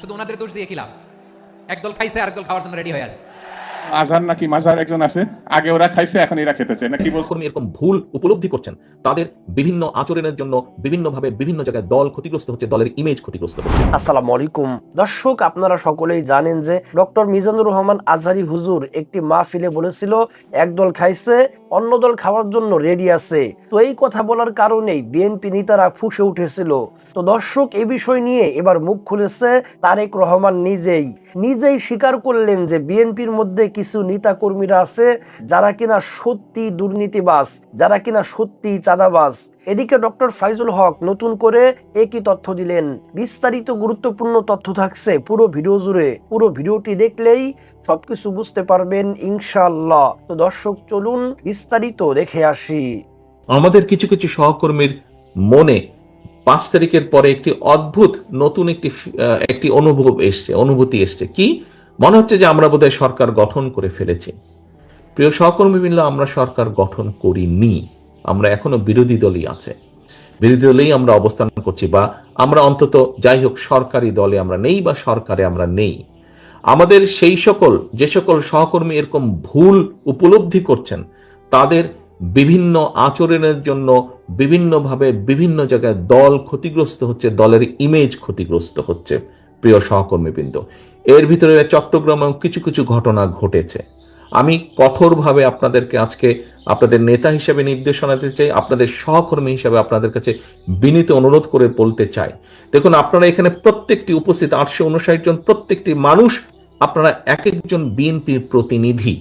শুধু ওনাদের দোষ দিয়ে খিলাম। একদল খাইছে আরেকদল খাওয়ার জন্য রেডি হয়ে আছে। আজহার নাকি মাজার একজন আছে? আগে ওরা খাইছে এখন এরা খেতেছে। নাকি বল কর্মী এরকম ভুল উপলব্ধি করছেন। তাদের বিভিন্ন আচরণের জন্য বিভিন্নভাবে বিভিন্ন জায়গায় দল ক্ষতিগ্রস্ত হচ্ছে দলের ইমেজ ক্ষতিগ্রস্ত হচ্ছে। আসসালামু আলাইকুম। দর্শক আপনারা সকলেই জানেন যে ডক্টর মিজানুর রহমান আজহারি হুজুর একটি মাহফিলে বলেছিল একদল খাইছে অন্য দল খাওয়ার জন্য রেডি আছে। তো এই কথা বলার কারণেই বিএনপি নেতারা ফুসে উঠেছিল। তো দর্শক এই বিষয় নিয়ে এবার মুখ খুলেছে তারেক রহমান নিজেই। নিজেই স্বীকার করলেন যে বিএনপির মধ্যে কিছু নেতা কর্মীরা আছে যারা কিনা সত্যি দুর্নীতিবাজ, যারা কিনা সত্যি চাঁদাবাজ। এদিকে ডক্টর ফাইজুল হক নতুন করে একই তথ্য দিলেন। বিস্তারিত গুরুত্বপূর্ণ তথ্য থাকছে পুরো ভিডিও জুড়ে। পুরো ভিডিওটি দেখলেই সবকিছু বুঝতে পারবেন ইনশাআল্লাহ। তো দর্শক, চলুন বিস্তারিত দেখে আসি। আমাদের কিছু কিছু সহকর্মীর মনে পাঁচ তারিখের পরে একটি অদ্ভুত নতুন একটি একটি অনুভব এসছে, অনুভূতি এসছে। কি? মনে হচ্ছে যে আমরা বোধহয় সরকার গঠন করে ফেলেছি। প্রিয় সহকর্মী মিললে আমরা সরকার গঠন করিনি। আমরা এখনও বিরোধী দলই আছে। বিরোধী দলেই আমরা অবস্থান করছি বা আমরা অন্তত যাই হোক সরকারি দলে আমরা নেই বা সরকারে আমরা নেই। আমাদের সেই সকল, যে সকল সহকর্মী এরকম ভুল উপলব্ধি করছেন, তাদের বিভিন্ন আচরণের জন্য বিভিন্নভাবে বিভিন্ন জায়গায় দল ক্ষতিগ্রস্ত হচ্ছে, দলের ইমেজ ক্ষতিগ্রস্ত হচ্ছে। প্রিয় সহকর্মীবৃন্দ এর ভিতরে চট্টগ্রামেও কিছু কিছু ঘটনা ঘটেছে। আমি কঠোরভাবে আপনাদেরকে আজকে আপনাদের নেতা হিসেবে নির্দেশনা দিতে চাই, আপনাদের সহকর্মী হিসেবে আপনাদের কাছে বিনীত অনুরোধ করে বলতে চাই। দেখুন, আপনারা এখানে প্রত্যেকটি উপস্থিত আটশো উনষাট জন, প্রত্যেকটি মানুষ, আপনারা এক একজন বিএনপির প্রতিনিধি।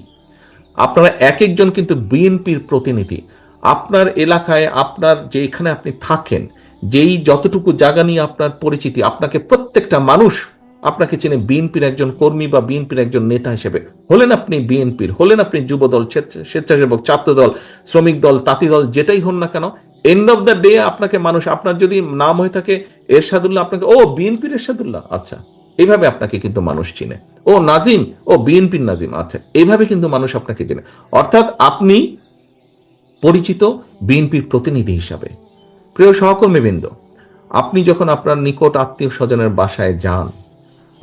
আপনারা এক একজন কিন্তু বিএনপির প্রতিনিধি। আপনার এলাকায়, আপনার যেখানে আপনি থাকেন, যেই যতটুকু জায়গা নিয়ে আপনার পরিচিতি, আপনাকে প্রত্যেকটা মানুষ আপনাকে চেনে বিএনপির একজন কর্মী বা বিএনপির একজন নেতা হিসেবে। হলেন আপনি বিএনপির, হলেন আপনি যুবদল, স্বেচ্ছা- স্বেচ্ছাসেবক ছাত্র দল শ্রমিক দল, তাঁতি দল, যেটাই হন না কেন এন্ড অফ দ্য ডে আপনাকে মানুষ, আপনার যদি নাম হয়ে থাকে, এরশাদুল্লাহ আপনাকে, ও বিএনপির এরশাদুল্লাহ আচ্ছা। এইভাবে আপনাকে কিন্তু মানুষ চিনে। ও নাজিম, ও বিএনপির নাজিম আচ্ছা। এইভাবে কিন্তু মানুষ আপনাকে চেনে। অর্থাৎ আপনি পরিচিত বিএনপির প্রতিনিধি হিসাবে। প্রিয় সহকর্মীবৃন্দ, আপনি যখন আপনার নিকট আত্মীয় স্বজনের বাসায় যান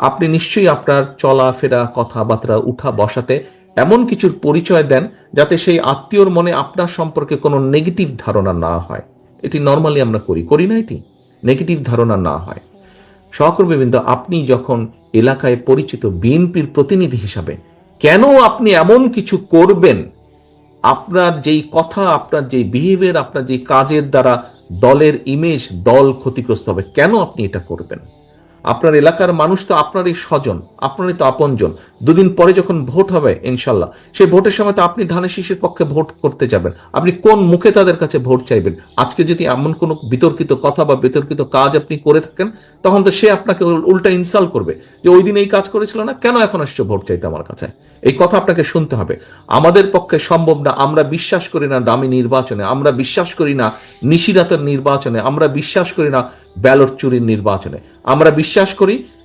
আপনি নিশ্চয়ই আপনার চলাফেরা কথাবার্তা, উঠা, বসাতে এমন কিছুর পরিচয় দেন যাতে সেই আত্মীয়র মনে আপনার সম্পর্কে কোনো নেগেটিভ ধারণা না হয়। এটি নর্মালি আমরা করি করি না এটি? নেগেটিভ ধারণা না হয়। সহকর্মীবৃন্দ, আপনি যখন এলাকায় পরিচিত বিএনপির প্রতিনিধি হিসাবে কেন আপনি এমন কিছু করবেন? আপনার যেই কথা, আপনার যেই বিহেভিয়ার আপনার যেই কাজের দ্বারা দলের ইমেজ দল ক্ষতিগ্রস্ত হবে, কেন আপনি এটা করবেন? আপনার এলাকার মানুষ তো আপনারই স্বজন, আপনারই তো আপনজন। দুদিন পরে যখন ভোট হবে, ইনশাল্লাহ। সেই ভোটের সময় তো আপনি ধানের শীষের পক্ষে ভোট করতে যাবেন। আপনি কোন মুখে তাদের কাছে ভোট চাইবেন? আজকে যদি এমন কোনো বিতর্কিত কথা বা বিতর্কিত কাজ আপনি করে থাকেন, তখন তো সে আপনাকে উল্টা ইনসাল করবে যে, ওই দিন এই কাজ করেছিল না, কেন এখন আসছো ভোট চাইতে আমার কাছে? এই কথা আপনাকে শুনতে হবে। আমাদের পক্ষে সম্ভব না, আমরা বিশ্বাস করি না দামি নির্বাচনে, আমরা বিশ্বাস করি না নিশিরাতের নির্বাচনে, আমরা বিশ্বাস করি না ব্যালট চুরির নির্বাচনে। আমরা বিশ্বাস করি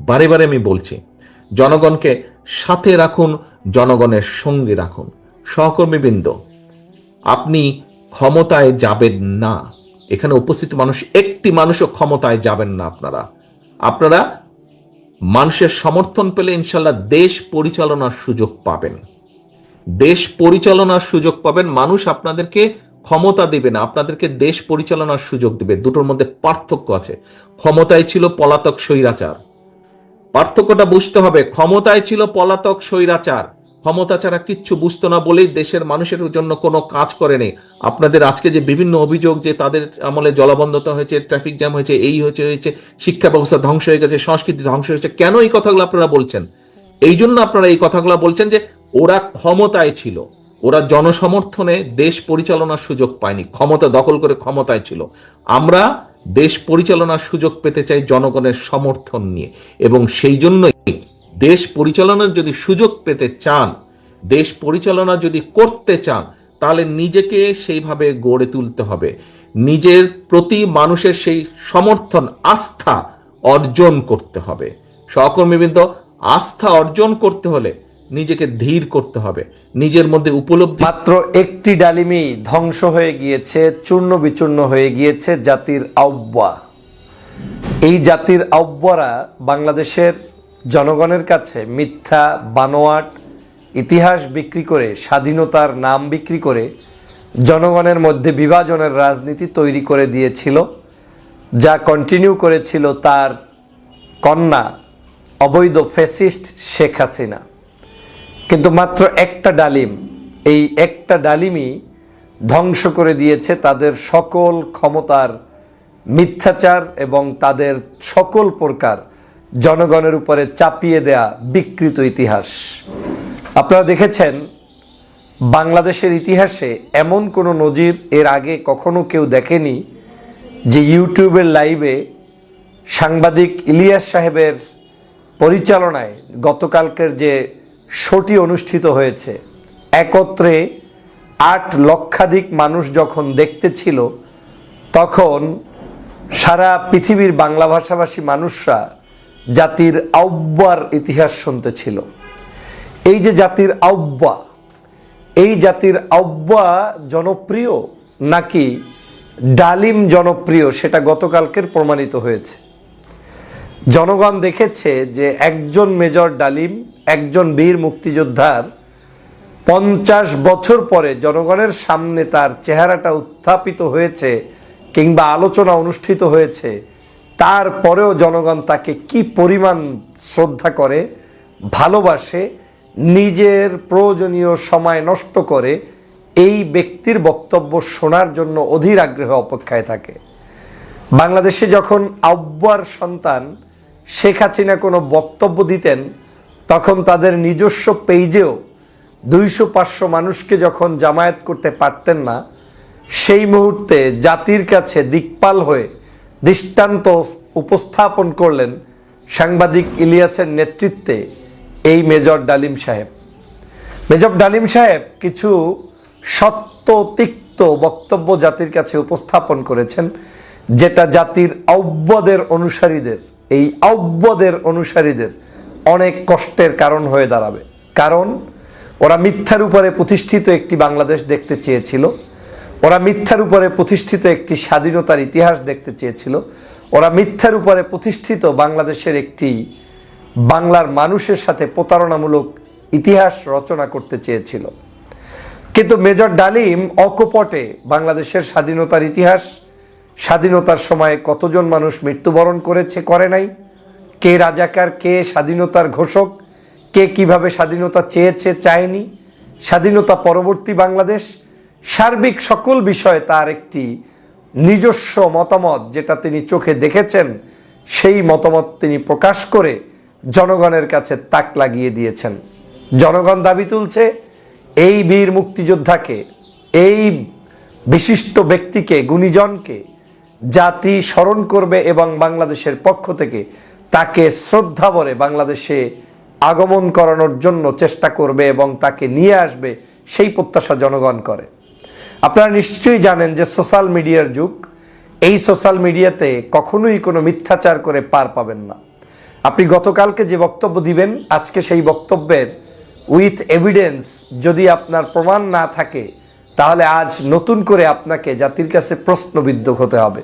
বারে বারে আমি বলছি, জনগণকে সাথে রাখুন, জনগণের সঙ্গে রাখুন। সহকর্মীবৃন্দ আপনি ক্ষমতায় যাবেন না। এখানে উপস্থিত মানুষ, একটি মানুষও ক্ষমতায় যাবেন না আপনারা। আপনারা মানুষের সমর্থন পেলে ইনশাল্লাহ দেশ পরিচালনার সুযোগ পাবেন। দেশ পরিচালনার সুযোগ পাবেন, মানুষ আপনাদেরকে ক্ষমতা দেবে না, আপনাদেরকে দেশ পরিচালনার সুযোগ দেবে। দুটোর মধ্যে পার্থক্য আছে। ক্ষমতায় ছিল পলাতক স্বৈরাচার। পার্থক্যটা বুঝতে হবে। ক্ষমতায় ছিল পলাতক স্বৈরাচার। ক্ষমতা ছাড়া কিচ্ছু বুঝতো না বলেই দেশের মানুষের জন্য কোনো কাজ করেনি। আপনাদের আজকে যে বিভিন্ন অভিযোগ যে তাদের আমলে জলাবন্ধতা হয়েছে, ট্রাফিক জ্যাম হয়েছে, এই হয়েছে হয়েছে, শিক্ষা ব্যবস্থা ধ্বংস হয়ে গেছে, সংস্কৃতি ধ্বংস হয়েছে, কেন এই কথাগুলো আপনারা বলছেন? এই জন্য আপনারা এই কথাগুলো বলছেন যে ওরা ক্ষমতায় ছিল। ওরা জনসমর্থনে দেশ পরিচালনার সুযোগ পায়নি। ক্ষমতা দখল করে ক্ষমতায় ছিল। আমরা দেশ পরিচালনার সুযোগ পেতে চাই জনগণের সমর্থন নিয়ে। এবং সেই জন্যই দেশ পরিচালনার যদি সুযোগ পেতে চান, দেশ পরিচালনা যদি করতে চান, তাহলে নিজেকে সেইভাবে গড়ে তুলতে হবে। নিজের প্রতি মানুষের সেই সমর্থন, আস্থা অর্জন করতে হবে। সহকর্মীবৃন্দ, আস্থা অর্জন করতে হলে নিজেকে ধীর করতে হবে। নিজের মধ্যে উপলব্ধি মাত্র একটি ডালিমি ধ্বংস হয়ে গিয়েছে চূর্ণ বিচূর্ণ হয়ে গিয়েছে জাতির আহ্বা এই জাতির আহ্বারা বাংলাদেশের জনগণের কাছে মিথ্যা, বানোয়াট, ইতিহাস বিক্রি করে, স্বাধীনতার নাম বিক্রি করে, জনগণের মধ্যে বিভাজনের রাজনীতি তৈরি করে দিয়েছিল, যা কন্টিনিউ করেছিল তার কন্যা অবৈধ ফেসিস্ট শেখ হাসিনা। কিন্তু মাত্র একটা ডালিম, এই একটা ডালিমই ধ্বংস করে দিয়েছে তাদের সকল ক্ষমতার মিথ্যাচার এবং তাদের সকল প্রকার জনগণের উপরে চাপিয়ে দেয়া বিকৃত ইতিহাস। আপনারা দেখেছেন, বাংলাদেশের ইতিহাসে এমন কোনো নজির এর আগে কখনো কেউ দেখেনি যে ইউটিউবের লাইভে সাংবাদিক ইলিয়াস সাহেবের পরিচালনায় গতকালকের যে শোটি অনুষ্ঠিত হয়েছে। একত্রে আট লক্ষাধিক মানুষ যখন দেখতে ছিল, তখন সারা পৃথিবীর বাংলা ভাষাভাষী মানুষরা জাতির আহ্বার ইতিহাস শুনতে ছিল। এই যে জাতির আহ্বা এই জাতির আহ্বা জনপ্রিয় নাকি ডালিম জনপ্রিয় সেটা গতকালকের প্রমাণিত হয়েছে। জনগণ দেখেছে যে একজন মেজর ডালিম একজন বীর মুক্তিযোদ্ধার পঞ্চাশ বছর পরে জনগণের সামনে তার চেহারাটা উত্থাপিত হয়েছে কিংবা আলোচনা অনুষ্ঠিত হয়েছে, তারপরেও জনগণ তাকে কি পরিমাণ শ্রদ্ধা করে, ভালোবাসে, নিজের প্রয়োজনীয় সময় নষ্ট করে, এই ব্যক্তির বক্তব্য শোনার জন্য অধীর আগ্রহে অপেক্ষায় থাকে। বাংলাদেশে যখন আব্বার সন্তান শেখ হাসিনা কোনো বক্তব্য দিতেন তখন তাদের নিজস্ব পেজেও দুইশো পাঁচশো মানুষকে যখন জামায়াত করতে পারতেন না, সেই মুহূর্তে জাতির কাছে দিকপাল হয়ে দৃষ্টান্ত উপস্থাপন করলেন সাংবাদিক ইলিয়াসের নেতৃত্বে এই মেজর ডালিম সাহেব। মেজর ডালিম সাহেব কিছু সত্য তিক্ত বক্তব্য জাতির কাছে উপস্থাপন করেছেন, যেটা জাতির আহ্বাদের অনুসারীদের, এই আহ্বাদের অনুসারীদের অনেক কষ্টের কারণ হয়ে দাঁড়াবে। কারণ ওরা মিথ্যার উপরে প্রতিষ্ঠিত একটি বাংলাদেশ দেখতে চেয়েছিল। ওরা মিথ্যার উপরে প্রতিষ্ঠিত একটি স্বাধীনতার ইতিহাস দেখতে চেয়েছিল। ওরা মিথ্যার উপরে প্রতিষ্ঠিত বাংলাদেশের একটি বাংলার মানুষের সাথে প্রতারণামূলক ইতিহাস রচনা করতে চেয়েছিল। কিন্তু মেজর ডালিম অকপটে বাংলাদেশের স্বাধীনতার ইতিহাস, স্বাধীনতার সময়ে কতজন মানুষ মৃত্যুবরণ করেছে, করে নাই? কে রাজাকার, কে স্বাধীনতার ঘোষক, কে কীভাবে স্বাধীনতা চেয়েছে চায়নি, স্বাধীনতা পরবর্তী বাংলাদেশ, সার্বিক সকল বিষয়ে তার একটি নিজস্ব মতামত যেটা তিনি চোখে দেখেছেন, সেই মতামত তিনি প্রকাশ করে জনগণের কাছে তাক লাগিয়ে দিয়েছেন। জনগণ দাবি তুলছে, এই বীর মুক্তিযোদ্ধাকে, এই বিশিষ্ট ব্যক্তিকে, গুণীজনকে জাতি স্মরণ করবে এবং বাংলাদেশের পক্ষ থেকে তাকে শ্রদ্ধা ভরে বাংলাদেশে আগমন করানোর জন্য চেষ্টা করবে এবং তাকে নিয়ে আসবে, সেই প্রত্যাশা জনগণ করে। আপনারা নিশ্চয়ই জানেন যে সোশ্যাল মিডিয়ার যুগ, এই সোশ্যাল মিডিয়াতে কখনোই কোনো মিথ্যাচার করে পার পাবেন না। আপনি গতকালকে যে বক্তব্য দিবেন, আজকে সেই বক্তব্যের উইথ এভিডেন্স যদি আপনার প্রমাণ না থাকে, তাহলে আজ নতুন করে আপনাকে জাতির কাছে প্রশ্নবিদ্ধ হতে হবে।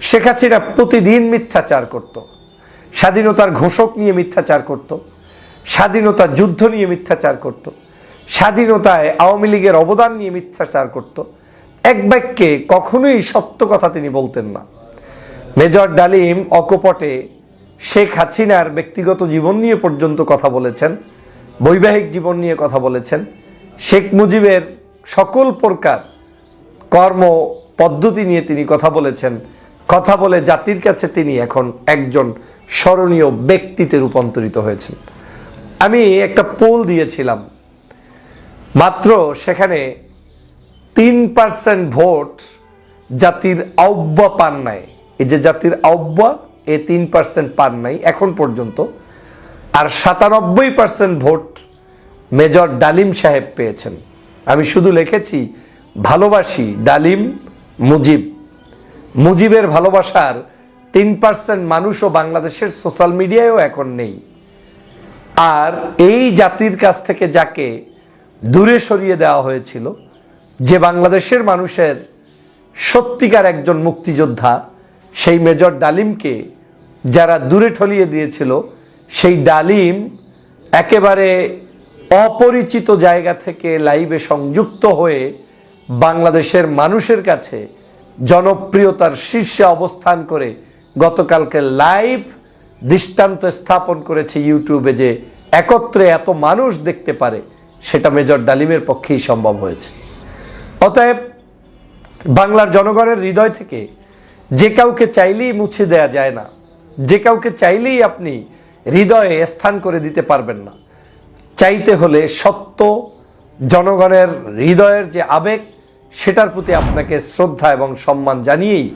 শেখ হাসিনা প্রতিদিন মিথ্যাচার করত। স্বাধীনতার ঘোষক নিয়ে মিথ্যাচার করত, স্বাধীনতার যুদ্ধ নিয়ে মিথ্যাচার করত, স্বাধীনতায় আওয়ামী লীগের অবদান নিয়ে মিথ্যাচার করত। এক বাক্যে কখনোই সত্য কথা তিনি বলতেন না। মেজর ডালিম অকপটে শেখ হাসিনার ব্যক্তিগত জীবন নিয়ে পর্যন্ত কথা বলেছেন, বৈবাহিক জীবন নিয়ে কথা বলেছেন। শেখ মুজিবের সকল প্রকার কর্ম পদ্ধতি নিয়ে তিনি কথা বলেছেন। কথা বলে জাতির কাছে তিনি এখন একজন স্মরণীয় ব্যক্তিতে রূপান্তরিত হয়েছেন। আমি একটা পোল দিয়েছিলাম। মাত্র সেখানে তিন পার্সেন্ট ভোট জাতির আহ্বা পান নাই। এই যে জাতির আহ্বা, এ তিন পার্সেন্ট পান নাই এখন পর্যন্ত। আর সাতানব্বই পার্সেন্ট ভোট মেজর ডালিম সাহেব পেয়েছেন। আমি শুধু লিখেছি, ভালোবাসি ডালিম মুজিব। মুজিবের ভালোবাসার তিন পার্সেন্ট মানুষও বাংলাদেশের সোশ্যাল মিডিয়ায়ও এখন নেই। আর এই জাতির কাছ থেকে যাকে দূরে সরিয়ে দেওয়া হয়েছিল, যে বাংলাদেশের মানুষের সত্যিকার একজন মুক্তিযোদ্ধা, সেই মেজর ডালিমকে যারা দূরে ঠলিয়ে দিয়েছিল, সেই ডালিম একেবারে অপরিচিত জায়গা থেকে লাইভে সংযুক্ত হয়ে বাংলাদেশের মানুষের কাছে জনপ্রিয়তার শীর্ষে অবস্থান করে গতকালকে লাইভ দৃষ্টান্ত স্থাপন করেছে ইউটিউবে যে একত্রে এত মানুষ দেখতে পারে, সেটা মেজর ডালিমের পক্ষেই সম্ভব হয়েছে। অতএব বাংলার জনগণের হৃদয় থেকে যে কাউকে চাইলেই মুছে দেয়া যায় না, যে কাউকে চাইলেই আপনি হৃদয়ে স্থান করে দিতে পারবেন না। চাইতে হলে সত্য, জনগণের হৃদয়ের যে আবেগ, সেটার প্রতি আপনাকে শ্রদ্ধা এবং সম্মান জানিয়েই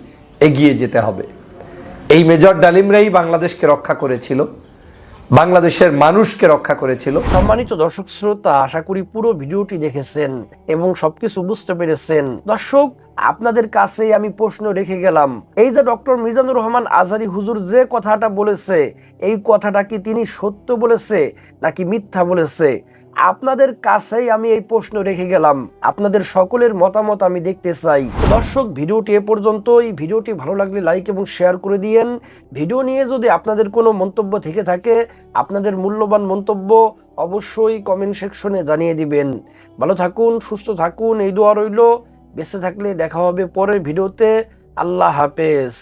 এগিয়ে যেতে হবে। এই মেজর ডালিমরাই বাংলাদেশকে রক্ষা করেছিল, বাংলাদেশের মানুষকে রক্ষা করেছিল। সম্মানিত দর্শক শ্রোতা, আশা করি পুরো ভিডিওটি দেখেছেন এবং সবকিছু বুঝতে পেরেছেন। দর্শক, আপনাদের কাছে আমি প্রশ্ন রেখে গেলাম। এই যে ডক্টর মিজানুর রহমান আজারি হুজুর যে কথাটা বলেছে, এই কথাটা কি তিনি সত্য বলেছে নাকি মিথ্যা বলেছে? আপনাদের কাছেই আমি এই প্রশ্ন রেখে গেলাম। আপনাদের সকলের মতামত আমি দেখতে চাই। দর্শক, ভিডিওটি এ পর্যন্ত এই ভিডিওটি ভালো লাগলে লাইক এবং শেয়ার করে দিয়েন। ভিডিও নিয়ে যদি আপনাদের কোনো মন্তব্য থেকে থাকে, আপনাদের মূল্যবান মন্তব্য অবশ্যই কমেন্ট সেকশনে জানিয়ে দিবেন। ভালো থাকুন, সুস্থ থাকুন, এই দোয়া রইল। বেঁচে থাকলে দেখা হবে পরের ভিডিওতে। আল্লাহ হাফেজ।